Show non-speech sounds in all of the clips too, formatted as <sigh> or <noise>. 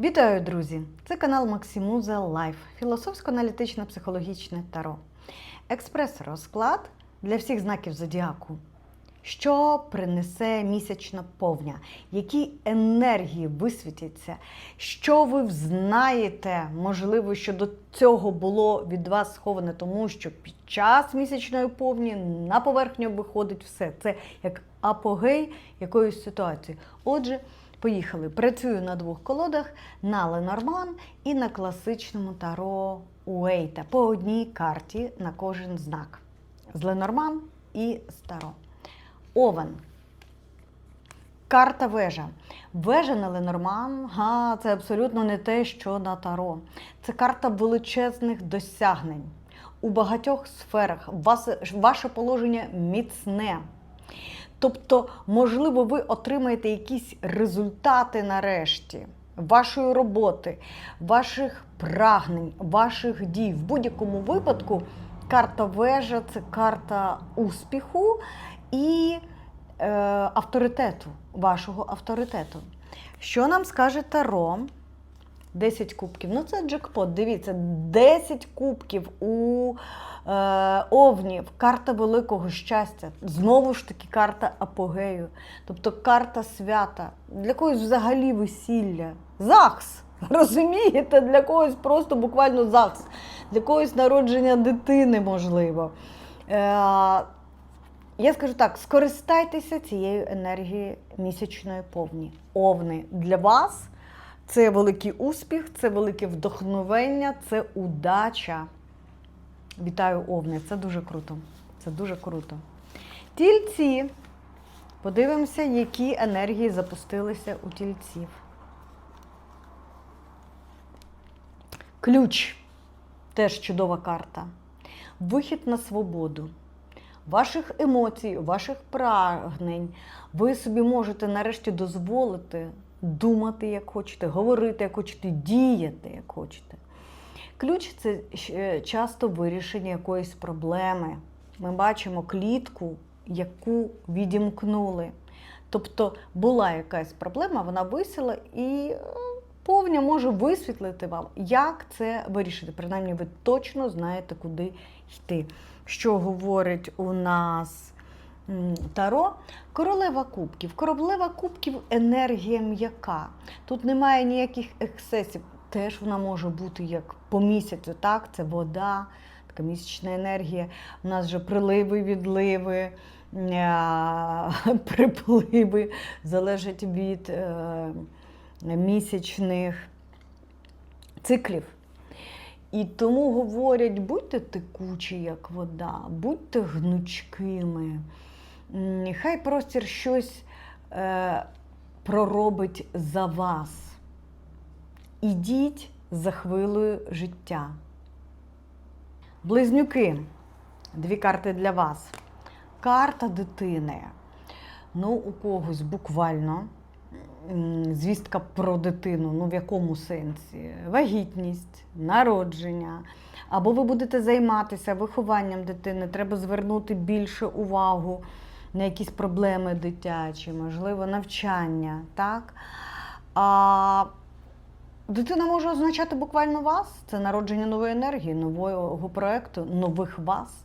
Вітаю, друзі! Це канал Максимуза Лайф, філософсько-аналітичне психологічне таро. Експрес-розклад для всіх знаків зодіаку. Що принесе місячна повня? Які енергії висвітяться? Що ви взнаєте, можливо, що до цього було від вас сховане, тому що під час місячної повні на поверхню виходить все. Це як апогей якоїсь ситуації. Отже, Поїхали. Працюю на двох колодах на Ленорман і на класичному таро Уейта по одній карті на кожен знак. З Ленорман і з таро. Овен. Карта вежа. Вежа на Ленорман га, це абсолютно не те, що на таро. Це карта величезних досягнень. У багатьох сферах ваше положення міцне. Тобто, можливо, ви отримаєте якісь результати нарешті вашої роботи, ваших прагнень, ваших дій. В будь-якому випадку карта вежа це карта успіху і е, авторитету, вашого авторитету. Що нам скаже Таро? 10 кубків. Ну, це джекпот. Дивіться, 10 кубків у е, овнів, карта великого щастя. Знову ж таки, карта апогею. Тобто карта свята. Для когось взагалі весілля. ЗАГС. <laughs> Розумієте? Для когось просто буквально ЗАГС. Для когось народження дитини, можливо. Е, я скажу так: скористайтеся цією енергією місячної повні. Овни для вас. Це великий успіх, це велике вдохновення, це удача. Вітаю, Овни! Це дуже круто. Це дуже круто. Тільці. Подивимося, які енергії запустилися у тільців. Ключ теж чудова карта. Вихід на свободу. Ваших емоцій, ваших прагнень. Ви собі можете нарешті дозволити думати, як хочете, говорити, як хочете, діяти, як хочете. Ключ це е, часто вирішення якоїсь проблеми. Ми бачимо клітку, яку відімкнули. Тобто була якась проблема, вона висіла і повня може висвітлити вам, як це вирішити. Принаймні, ви точно знаєте, куди йти. Що говорить у нас Таро, королева кубків. Королева кубків енергія м'яка. Тут немає ніяких ексцесів. Теж вона може бути як по місяцю, так? Це вода, така місячна енергія. У нас вже приливи, відливи, <laughs> припливи залежать від е, місячних циклів. І тому говорять, будьте текучі, як вода, будьте гнучкими. Хай простір щось е, проробить за вас. Ідіть за хвилою життя. Близнюки. Дві карти для вас. Карта дитини. Ну, у когось буквально звістка про дитину. Ну, в якому сенсі? Вагітність, народження. Або ви будете займатися вихованням дитини, треба звернути більше увагу на якісь проблеми дитячі, можливо, навчання. так? А Дитина може означати буквально вас. Це народження нової енергії, нового проєкту, нових вас.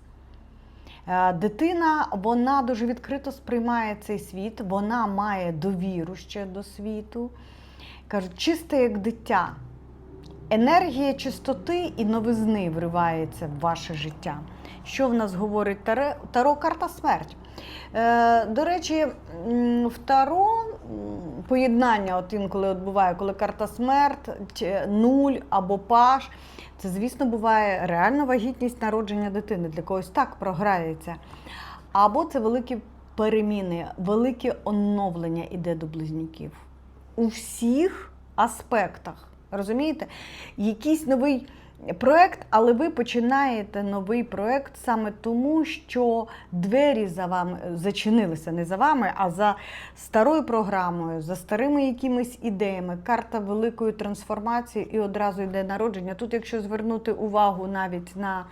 Е, дитина вона дуже відкрито сприймає цей світ, вона має довіру ще до світу. Кажуть, чисте як дитя. Енергія чистоти і новизни вривається в ваше життя. Що в нас говорить Таро? Таро карта смерть. Е, До речі, в Таро поєднання, от інколи от буває, коли карта смерть, нуль або паш. Це, звісно, буває реальна вагітність народження дитини. Для когось так програється. Або це великі переміни, велике оновлення іде до близнюків. У всіх аспектах. Розумієте? Якийсь новий проект, але ви починаєте новий проект саме тому, що двері за вами зачинилися не за вами, а за старою програмою, за старими якимись ідеями. Карта великої трансформації і одразу йде народження. Тут, якщо звернути увагу навіть на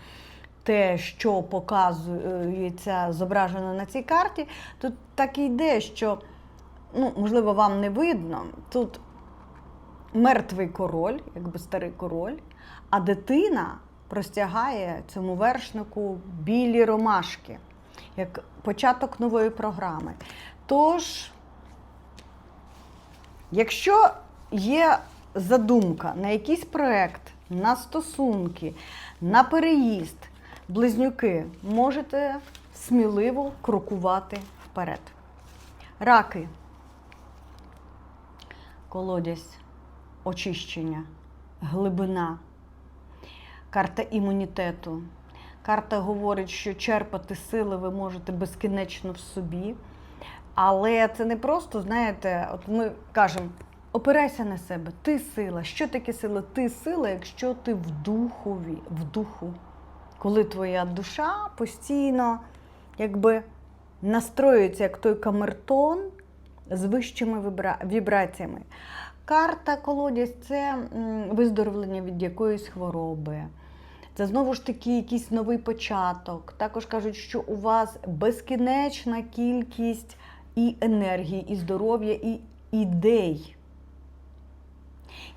те, що показується зображено на цій карті, тут так і йде, що, ну, можливо, вам не видно. Тут мертвий король, якби старий король, а дитина простягає цьому вершнику білі ромашки, як початок нової програми. Тож, якщо є задумка на якийсь проєкт, на стосунки, на переїзд, близнюки, можете сміливо крокувати вперед. Раки. Колодязь, очищення, глибина, карта імунітету. Карта говорить, що черпати сили ви можете безкінечно в собі. Але це не просто, знаєте, от ми кажемо, опирайся на себе, ти сила. Що таке сила? Ти сила, якщо ти в духові, в духу. Коли твоя душа постійно якби настроюється, як той камертон з вищими вібраціями. Карта колодязь це виздоровлення від якоїсь хвороби. Це знову ж таки якийсь новий початок. Також кажуть, що у вас безкінечна кількість і енергії, і здоров'я, і ідей.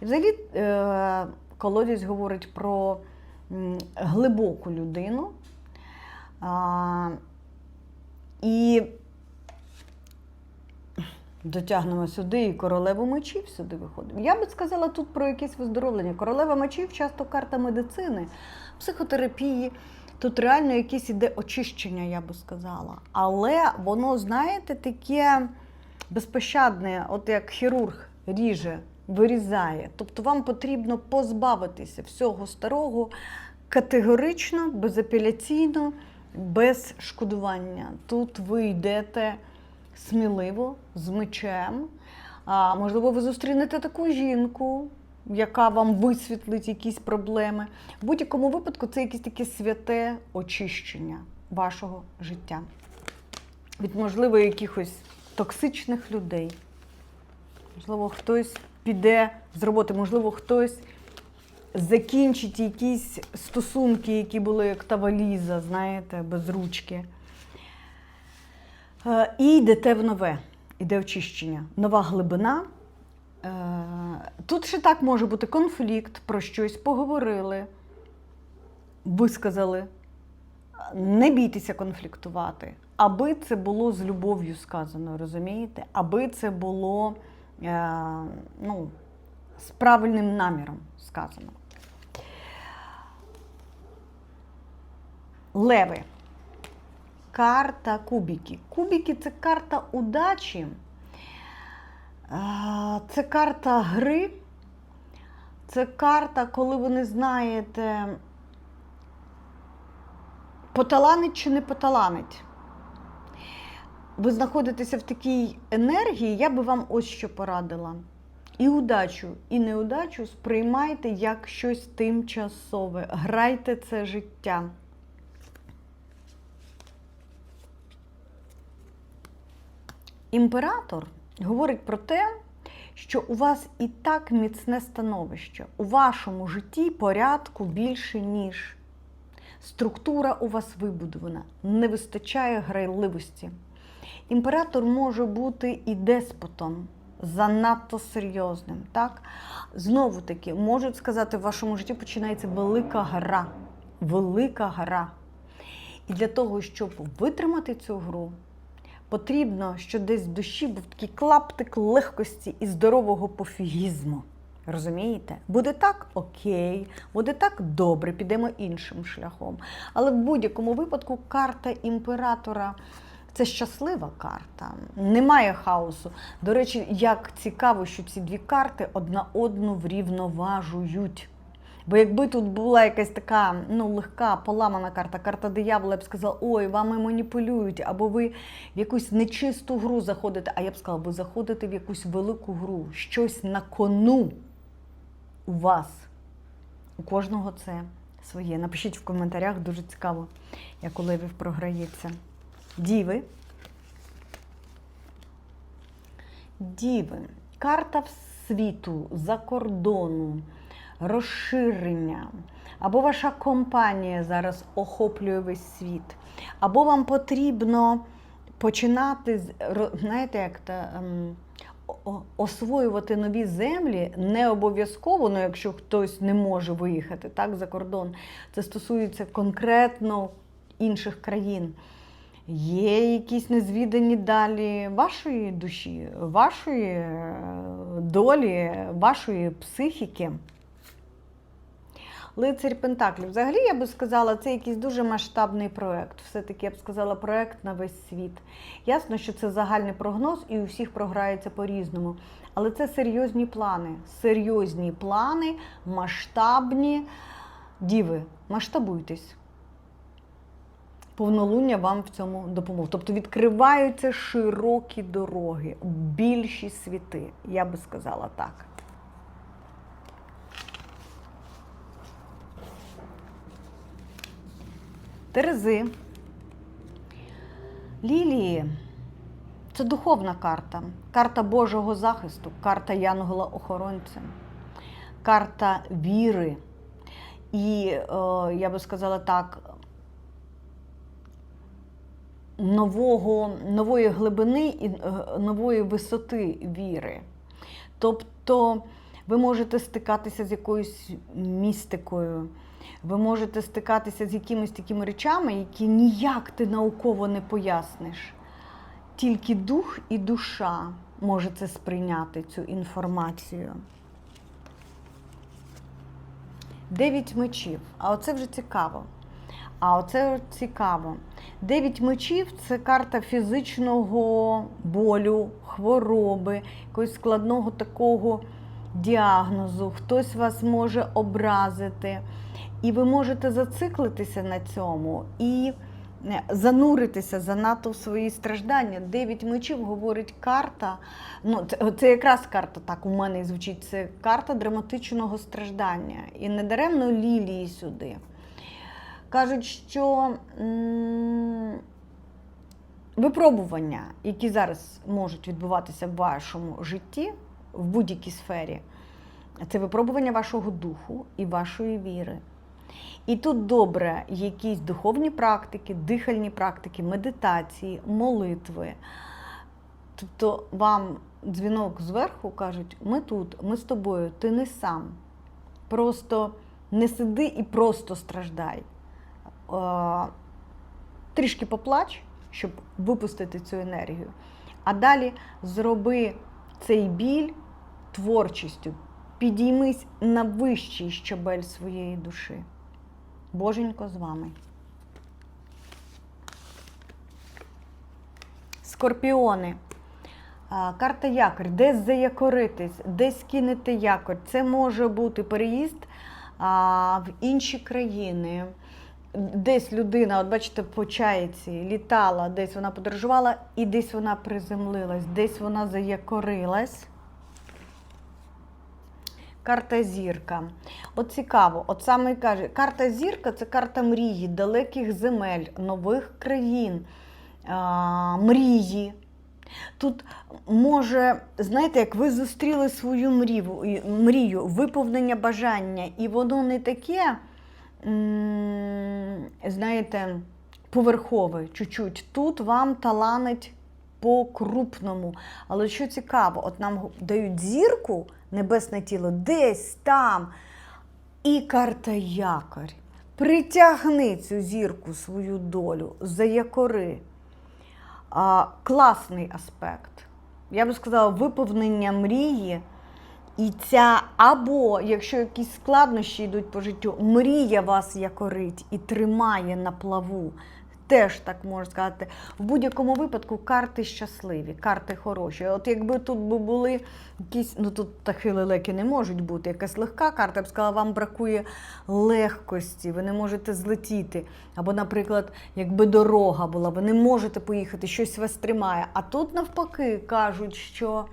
І взагалі е, колодязь говорить про глибоку людину. І дотягнемо сюди, і королеву мечів сюди виходить. Я би сказала тут про якесь виздоровлення. Королева мечів часто карта медицини, психотерапії. Тут реально якесь іде очищення, я би сказала. Але воно, знаєте, таке безпощадне, от як хірург ріже, вирізає. Тобто вам потрібно позбавитися всього старого категорично, безапеляційно, без шкодування. Тут ви йдете сміливо, з мечем. А, можливо, ви зустрінете таку жінку, яка вам висвітлить якісь проблеми. В будь-якому випадку це якесь таке святе очищення вашого життя. Від, можливо, якихось токсичних людей. Можливо, хтось піде з роботи, можливо, хтось закінчить якісь стосунки, які були як та валіза, знаєте, без ручки. Е, І йдете в нове, іде очищення, нова глибина. Е, Тут ще так може бути конфлікт, про щось поговорили, висказали. Не бійтеся конфліктувати, аби це було з любов'ю сказано, розумієте? Аби це було е, ну, з правильним наміром сказано. Леви. Карта кубики. Кубики це карта удачі. Це карта гри. Це карта, коли ви не знаєте, поталанить чи не поталанить. Ви знаходитеся в такій енергії, я би вам ось що порадила. І удачу, і неудачу сприймайте як щось тимчасове. Грайте це життя. Імператор говорить про те, що у вас і так міцне становище. У вашому житті порядку більше, ніж структура у вас вибудована, не вистачає грайливості. Імператор може бути і деспотом, занадто серйозним. Так? Знову таки, можуть сказати, в вашому житті починається велика гра. Велика гра. І для того, щоб витримати цю гру, потрібно, що десь в душі був такий клаптик легкості і здорового пофігізму. Розумієте? Буде так окей, буде так добре, підемо іншим шляхом. Але в будь-якому випадку карта імператора це щаслива карта, немає хаосу. До речі, як цікаво, що ці дві карти одна одну врівноважують. Бо якби тут була якась така ну, легка, поламана карта, карта диявола, я б сказала, ой, вами маніпулюють, або ви в якусь нечисту гру заходите. А я б сказала, ви заходите в якусь велику гру, щось на кону у вас. У кожного це своє. Напишіть в коментарях, дуже цікаво, як у левів програється. Діви. Діви. Карта світу, за кордону, розширення. Або ваша компанія зараз охоплює весь світ, або вам потрібно починати знаєте, як та, ем, освоювати нові землі не обов'язково, ну якщо хтось не може виїхати так, за кордон. Це стосується конкретно інших країн. Є якісь незвідані далі вашої душі, вашої е, долі, вашої психіки. Лицарь Пентаклів. Взагалі, я би сказала, це якийсь дуже масштабний проект. Все-таки я б сказала, проект на весь світ. Ясно, що це загальний прогноз, і у всіх програється по-різному. Але це серйозні плани. Серйозні плани, масштабні. Діви, масштабуйтесь. Повнолуння вам в цьому допоможе. Тобто відкриваються широкі дороги, більші світи, я би сказала так. Терези. Лілії. Це духовна карта. Карта Божого захисту, карта Янгола-охоронця, карта віри. І, е, я би сказала так, нового, нової глибини і е, нової висоти віри. Тобто ви можете стикатися з якоюсь містикою, ви можете стикатися з якимись такими речами, які ніяк ти науково не поясниш. Тільки дух і душа може це сприйняти, цю інформацію. Дев'ять мечів. А оце вже цікаво. А оце цікаво. Дев'ять мечів це карта фізичного болю, хвороби, якогось складного такого діагнозу. Хтось вас може образити. І ви можете зациклитися на цьому і е, зануритися занадто в свої страждання. Дев'ять мечів говорить карта. Ну, це, це якраз карта так у мене і звучить. Це карта драматичного страждання. І недаремно лілії сюди. Кажуть, що випробування, які зараз можуть відбуватися в вашому житті, в будь-якій сфері, це випробування вашого духу і вашої віри. І тут добре якісь духовні практики, дихальні практики, медитації, молитви. Тобто вам дзвінок зверху кажуть: ми тут, ми з тобою, ти не сам. Просто не сиди і просто страждай. Трішки поплач, щоб випустити цю енергію. А далі зроби цей біль творчістю, підіймись на вищий щабель своєї душі. Боженько з вами. Скорпіони. Карта якорь, десь заякоритись, десь кинути якорь. Це може бути переїзд в інші країни. Десь людина, от бачите, по чайці літала, десь вона подорожувала, і десь вона приземлилась, десь вона заякорилась. Карта зірка. От цікаво, от саме каже, карта зірка це карта мрії, далеких земель, нових країн, а, мрії. Тут може, знаєте, як ви зустріли свою мрію, мрію, виповнення бажання, і воно не таке, знаєте, поверхове, чуть-чуть. Тут вам таланить по-крупному. Але що цікаво, от нам дають зірку, небесне тіло, десь там. І карта якорь. Притягни цю зірку свою долю, заякори. А, класний аспект. Я би сказала, виповнення мрії. І ця, або якщо якісь складнощі йдуть по життю, мрія вас якорить і тримає на плаву. Теж так можна сказати. В будь-якому випадку карти щасливі, карти хороші. От якби тут були якісь, ну тут такі лелеки не можуть бути, якась легка карта, я б сказала, вам бракує легкості, ви не можете злетіти. Або, наприклад, якби дорога була, ви не можете поїхати, щось вас тримає. А тут навпаки кажуть, що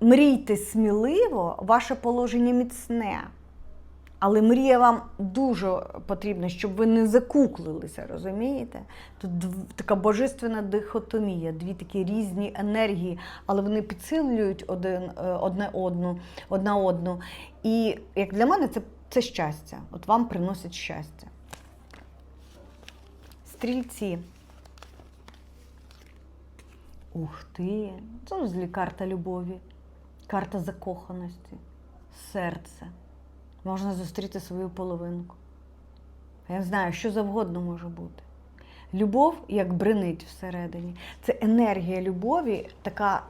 мрійте сміливо, ваше положення міцне. Але мрія вам дуже потрібна, щоб ви не закуклилися, розумієте? Тут така божественна дихотомія, дві такі різні енергії, але вони підсилюють один, е, одне одну, одна одну. І як для мене, це, це щастя. От вам приносить щастя. Стрільці. Ух ти! Це взагалі карта любові, карта закоханості, серце. Можна зустріти свою половинку. Я не знаю, що завгодно може бути. Любов, як бренить всередині, це енергія любові, така.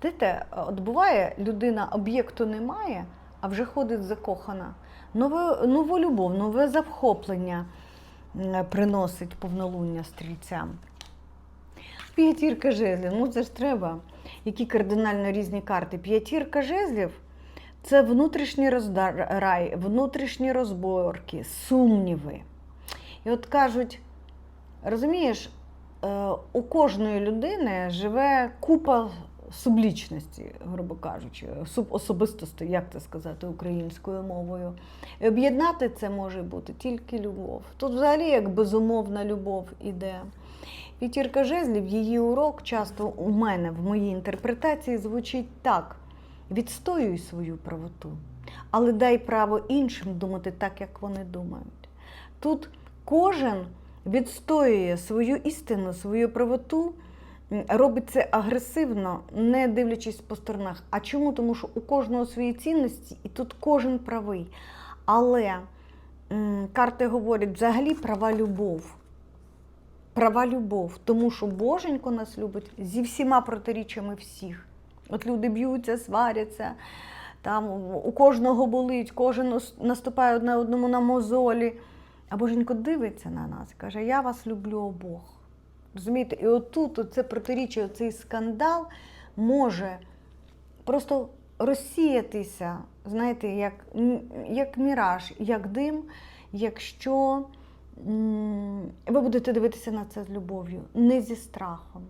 Знаєте, от буває, людина об'єкту немає, а вже ходить закохана. Нове, нову любов, нове захоплення приносить повнолуння стрільцям. П'ятірка жезлів, ну це ж треба. Які кардинально різні карти. П'ятірка жезлів це внутрішній роздрай, внутрішні розборки, сумніви. І от кажуть, розумієш, е, у кожної людини живе купа сублічності, грубо кажучи, субособистостей, як це сказати українською мовою. І об'єднати це може бути тільки любов. Тут взагалі як безумовна любов іде. П'ятірка жезлів, її урок часто у мене в моїй інтерпретації звучить так: відстоюй свою правоту, але дай право іншим думати так, як вони думають. Тут кожен відстоює свою істину, свою правоту, робить це агресивно, не дивлячись по сторонах. А чому? Тому що у кожного свої цінності, і тут кожен правий. Але м, карти говорять взагалі права любов. Права любов, тому що Боженько нас любить зі всіма протиріччями всіх. От люди б'ються, сваряться, там у кожного болить, кожен наступає одне одному на мозолі. А Боженько дивиться на нас і каже: Я вас люблю обох. Розумієте? І отут це протиріччя, цей скандал може просто розсіятися, знаєте, як, як міраж, як дим, якщо ви будете дивитися на це з любов'ю, не зі страхом.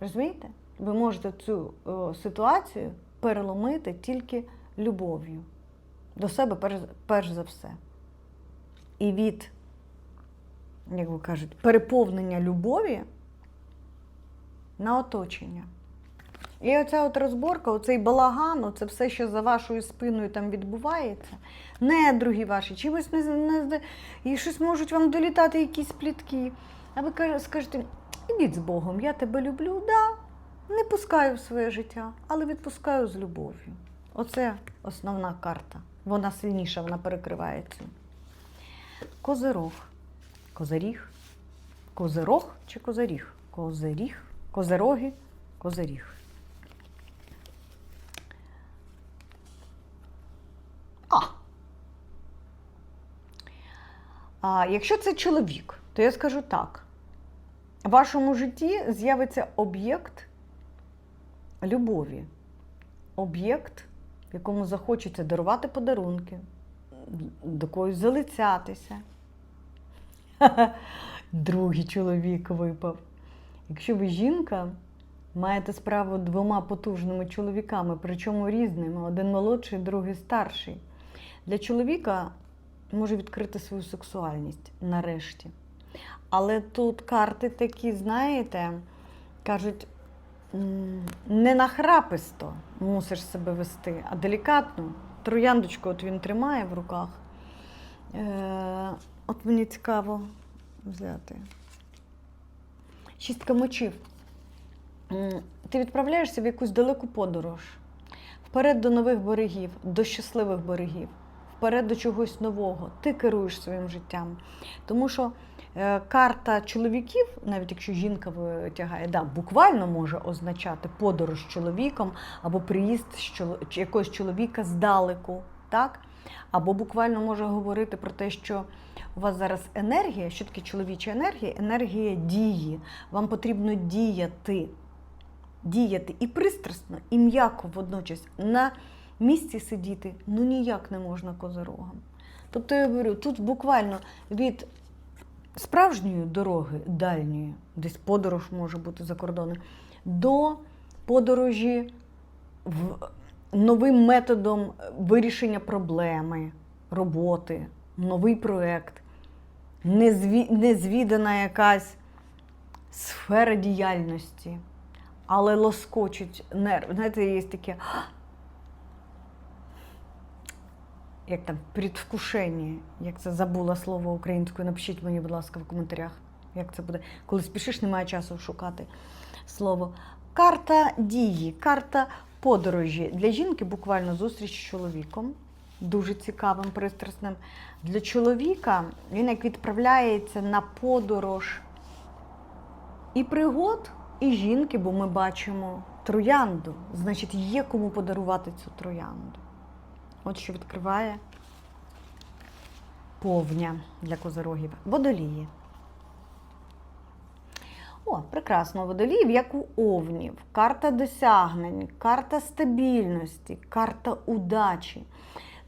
Розумієте? Ви можете цю ситуацію переломити тільки любов'ю до себе, перш, за все. І від, як ви кажуть, переповнення любові на оточення. І оця от розборка, оцей балаган, це все, що за вашою спиною там відбувається, недруги ваші, чимось не, не і щось можуть вам долітати якісь плітки. А ви каже- скажете, ідіть з Богом, я тебе люблю, да, не пускаю в своє життя, але відпускаю з любов'ю. Оце основна карта. Вона сильніша, вона перекриває цю. Козирог. Козиріг. Козирог чи козиріг? Козиріг. Козироги. Козиріг. А. а. Якщо це чоловік, то я скажу так. В вашому житті з'явиться об'єкт любові. Об'єкт, якому захочеться дарувати подарунки, до когось залицятися. <laughs> Другий чоловік випав. Якщо ви жінка, маєте справу двома потужними чоловіками, причому різними, один молодший, другий старший. Для чоловіка може відкрити свою сексуальність нарешті. Але тут карти такі, знаєте, кажуть, не нахраписто мусиш себе вести, а делікатно. Трояндочку от він тримає в руках. Е, от мені цікаво взяти. Шістка мечів. М, Ти відправляєшся в якусь далеку подорож, вперед до нових берегів, до щасливих берегів, вперед до чогось нового. Ти керуєш своїм життям. Тому що е, карта чоловіків, навіть якщо жінка витягає, да, буквально може означати подорож з чоловіком або приїзд з якогось чоловіка здалеку. Так? Або буквально може говорити про те, що у вас зараз енергія, що таке чоловіча енергія? Енергія дії. Вам потрібно діяти. Діяти і пристрасно, і м'яко водночас. На місці сидіти ну ніяк не можна козорогам. Тобто я говорю, тут буквально від справжньої дороги, дальньої, десь подорож може бути за кордоном, до подорожі в новим методом вирішення проблеми, роботи, новий проєкт, незві... незвідана якась сфера діяльності, але лоскочуть нерв. Знаєте, є таке. Як там предвкушення, як це забула слово українською, напишіть мені, будь ласка, в коментарях. Як це буде? Коли спішиш, немає часу шукати слово. Карта дії, карта подорожі. Для жінки буквально зустріч з чоловіком. Дуже цікавим, пристрасним. Для чоловіка він як відправляється на подорож і пригод, і жінки, бо ми бачимо троянду. Значить, є кому подарувати цю троянду. От що відкриває повня для козорогів. Водолії. О, прекрасно, водоліїв, як у овнів. Карта досягнень, карта стабільності, карта удачі.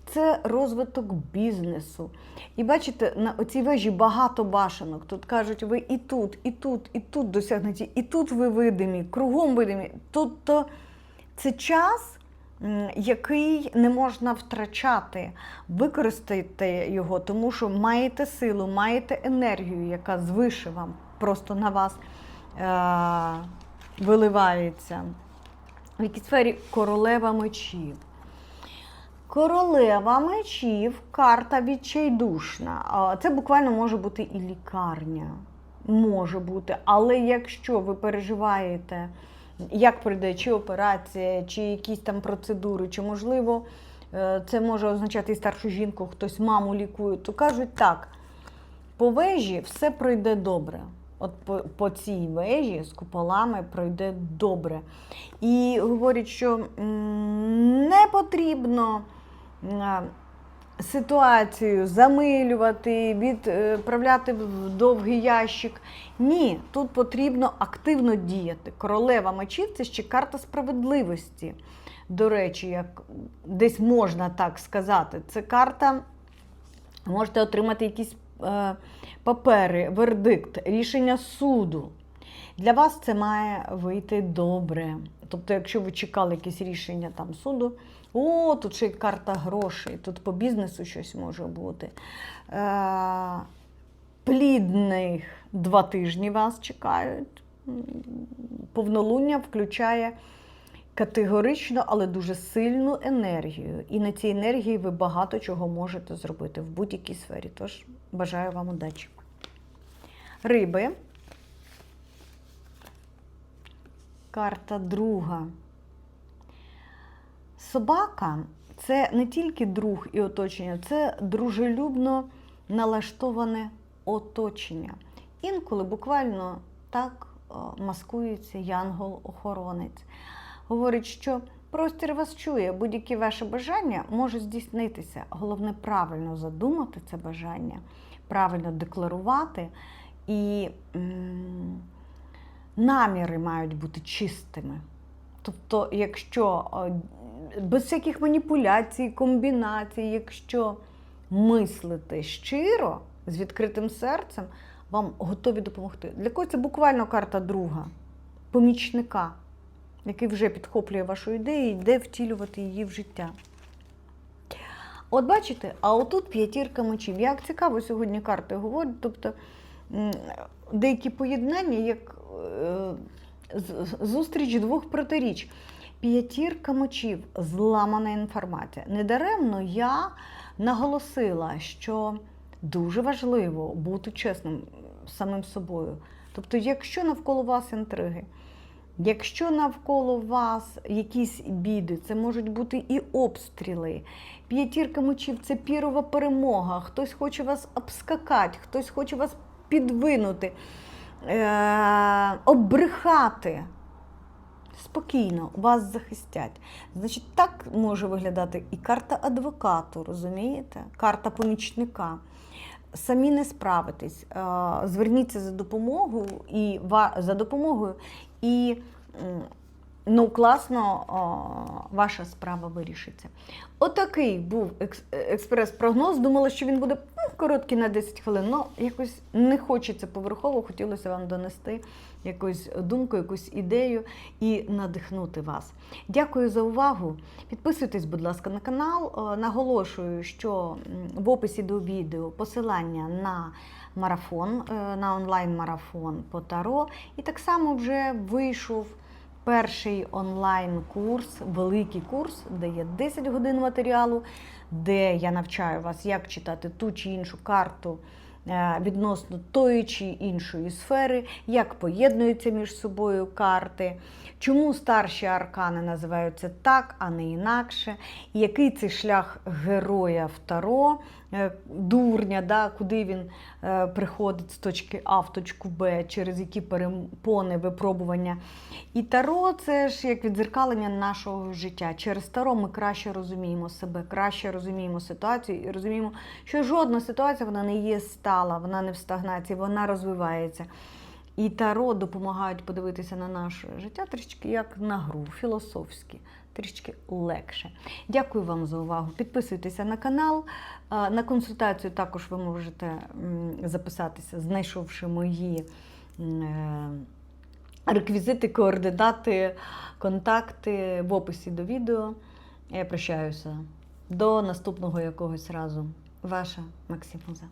Це розвиток бізнесу. І бачите, на оцій вежі багато башенок. Тут кажуть, ви і тут, і тут, і тут досягнуті, і тут ви видимі, кругом видимі. Тобто це час, який не можна втрачати. Використайте його, тому що маєте силу, маєте енергію, яка звише вам просто на вас е- виливається. В якій сфері королева мечів. Королева мечів, карта відчайдушна. Це буквально може бути і лікарня. Може бути. Але якщо ви переживаєте, як прийде чи операція, чи якісь там процедури, чи, можливо, е, це може означати старшу жінку, хтось маму лікує, то кажуть так, по вежі все пройде добре. От по, по цій вежі з куполами пройде добре. І говорять, що не потрібно ситуацію замилювати, відправляти в довгий ящик. Ні, тут потрібно активно діяти. Королева мечів це ще карта справедливості. До речі, як десь можна так сказати, це карта. Можете отримати якісь е, папери, вердикт, рішення суду. Для вас це має вийти добре. Тобто, якщо ви чекали якесь рішення там суду, о, тут ще й карта грошей, тут по бізнесу щось може бути. Е, плідних два тижні вас чекають. Повнолуння включає категорично, але дуже сильну енергію. І на цій енергії ви багато чого можете зробити в будь-якій сфері. Тож бажаю вам удачі. Риби. Карта друга. Собака це не тільки друг і оточення, це дружелюбно налаштоване оточення. Інколи буквально так е, маскується янгол-охоронець. Говорить, що простір вас чує, будь-які ваші бажання можуть здійснитися. Головне правильно задумати це бажання, правильно декларувати і м, наміри мають бути чистими. Тобто, якщо е, без всяких маніпуляцій, комбінацій, якщо мислити щиро, з відкритим серцем, вам готові допомогти. Для когось це буквально карта друга, помічника, який вже підхоплює вашу ідею і йде втілювати її в життя. От бачите, а отут п'ятірка мечів. Як цікаво сьогодні карти говорять, тобто деякі поєднання, як зустріч двох протиріч. П'ятірка мечів, зламана інформація. Недаремно я наголосила, що дуже важливо бути чесним самим собою. Тобто, якщо навколо вас інтриги, якщо навколо вас якісь біди, це можуть бути і обстріли. П'ятірка мечів це пірова перемога. Хтось хоче вас обскакати, хтось хоче вас підвинути, е- оббрехати. Спокійно, вас захистять. Значить, так може виглядати і карта адвокату, розумієте? Карта помічника. Самі не справитесь. Е, Зверніться за допомогою і за допомогою, і ну, класно ваша справа вирішиться. Отакий був експрес-прогноз. Думала, що він буде ну, короткий на 10 хвилин. але якось не хочеться поверхово, хотілося вам донести якусь думку, якусь ідею і надихнути вас. Дякую за увагу. Підписуйтесь, будь ласка, на канал. Е, Наголошую, що в описі до відео посилання на марафон, е, на онлайн-марафон по Таро. І так само вже вийшов. Перший онлайн-курс, великий курс, де є 10 годин матеріалу, де я навчаю вас, як читати ту чи іншу карту відносно тої чи іншої сфери, як поєднуються між собою карти, чому старші аркани називаються так, а не інакше, який це шлях героя в Таро, е, дурня, да, куди він е, приходить з точки А в точку Б, через які перепони, випробування. І Таро це ж як відзеркалення нашого життя. Через Таро ми краще розуміємо себе, краще розуміємо ситуацію і розуміємо, що жодна ситуація вона не є стала, вона не в стагнації, вона розвивається. І Таро допомагають подивитися на наше життя трішки як на гру, філософськи, трішки легше. Дякую вам за увагу. Підписуйтеся на канал. На консультацію також ви можете записатися, знайшовши мої е, реквізити, координати, контакти в описі до відео. Я прощаюся. До наступного якогось разу. Ваша Максим Муза.